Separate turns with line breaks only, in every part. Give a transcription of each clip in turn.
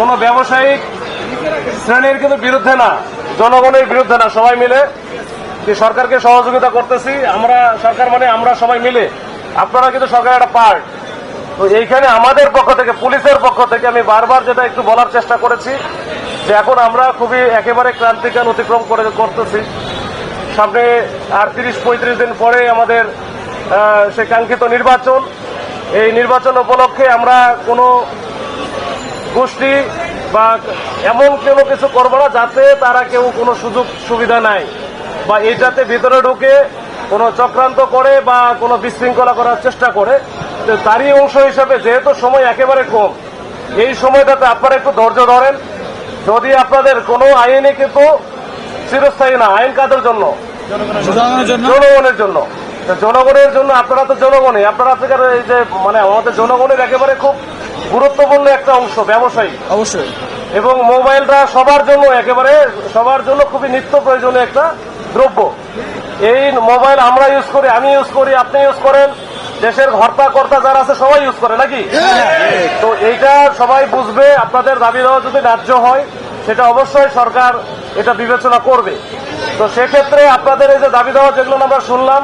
কোনো ব্যবসায়িক শ্রেণির কিন্তু বিরুদ্ধে না, জনগণের বিরুদ্ধে না, সবাই মিলে সরকারকে সহযোগিতা করতেছি, আমরা সরকার মানে আমরা সবাই মিলে। আপনারা কিন্তু সরকারের একটা পার্ট তো এইখানে আমাদের পক্ষ থেকে, পুলিশের পক্ষ থেকে আমি বারবার যেটা একটু বলার চেষ্টা করেছি, যে এখন আমরা খুবই একেবারে ক্রান্তিকাল অতিক্রম করে করতেছি। সামনে আর তিরিশ, পঁয়ত্রিশ দিন পরে আমাদের সে কাঙ্ক্ষিত নির্বাচন। এই নির্বাচন উপলক্ষে আমরা কোনো গোষ্ঠী বা এমন কোনো কিছু করব না যাতে তারা কেউ কোনো সুযোগ সুবিধা নাই? বা এটাতে ভিতরে ঢুকে কোনো চক্রান্ত করে বা কোনো বিশৃঙ্খলা করার চেষ্টা করে। তো তারই অংশ হিসাবে যেহেতু সময় একেবারে কম এই সময়টাতে আপনারা একটু ধৈর্য ধরেন। যদি আপনাদের কোনো আইনে কিন্তু চিরস্থায়ী না আইন কাদের জন্য।
জনগণের জন্য।
জনগণের জন্য আপনারা তো জনগণই আপনারা থেকে এই যে মানে আমাদের জনগণের একেবারে খুব গুরুত্বপূর্ণ একটা অংশ ব্যবসায়ী।
অবশ্যই।
এবং মোবাইলটা সবার জন্য একেবারে সবার জন্য খুবই নিত্য প্রয়োজনীয় একটা দ্রব্য। এই মোবাইল আমরা ইউজ করি আমি ইউজ করি আপনি ইউজ করেন দেশের হর্তা কর্তা যারা আছে সবাই ইউজ করে নাকি? তো এইটা সবাই বুঝবে আপনাদের দাবি দেওয়া যদি ন্যায্য হয় সেটা অবশ্যই সরকার এটা বিবেচনা করবে। তো সেক্ষেত্রে আপনাদের এই যে দাবি দেওয়া যেগুলো আমরা শুনলাম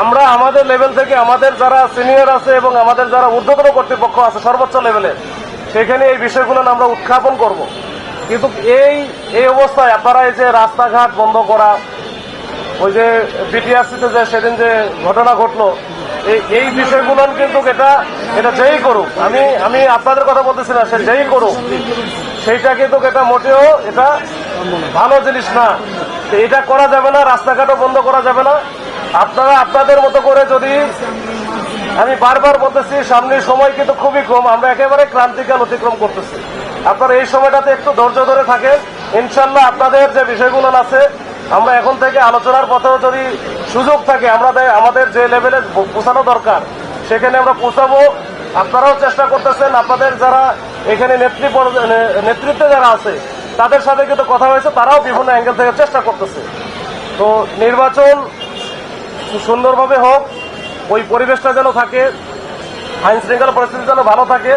আমরা আমাদের লেভেল থেকে আমাদের যারা সিনিয়র আছে এবং আমাদের যারা ঊর্ধ্বতন কর্তৃপক্ষ আছে, সর্বোচ্চ লেভেলের সেখানে এই বিষয়গুলো আমরা উত্থাপন করব। কিন্তু এই এই অবস্থায় আপনারা এই যে রাস্তাঘাট বন্ধ করা, ওই যে বিটিআরসিতে যে সেদিন যে ঘটনা ঘটলো এই বিষয়গুলো কিন্তু এটা এটা যেই করুক, আমি আমি আপনাদের কথা বলতেছি না, সে যেই করুক, সেইটা কিন্তু এটা মোটেও এটা ভালো জিনিস না। এটা করা যাবে না, রাস্তাঘাটও বন্ধ করা যাবে না। আপনারা আপনাদের মতো করে যদি আমি বারবার বলতেছি সামনের সময় কিন্তু খুবই কম, আমরা একেবারে ক্রান্তিকাল অতিক্রম করতেছি। আপনারা এই সময়টাতে একটু ধৈর্য ধরে থাকেন। ইনশাল্লাহ আপনাদের যে বিষয়গুলো আছে, আমরা এখন থেকে আলোচনার পথেও যদি সুযোগ থাকে আমাদের আমাদের যে লেভেলে পৌঁছানো দরকার, সেখানে আমরা পৌঁছাবো। আপনারাও চেষ্টা করতেছেন, আপনাদের যারা এখানে নেতৃত্বে যারা আছে, তাদের সাথে কিন্তু কথা হয়েছে, তারাও বিভিন্ন অ্যাঙ্গেল থেকে চেষ্টা করতেছে। তো নির্বাচন সুন্দরভাবে হোক ওই পরিবেশটা যেন থাকে আইন শৃঙ্খলা পরিস্থিতি যেন ভালো থাকে।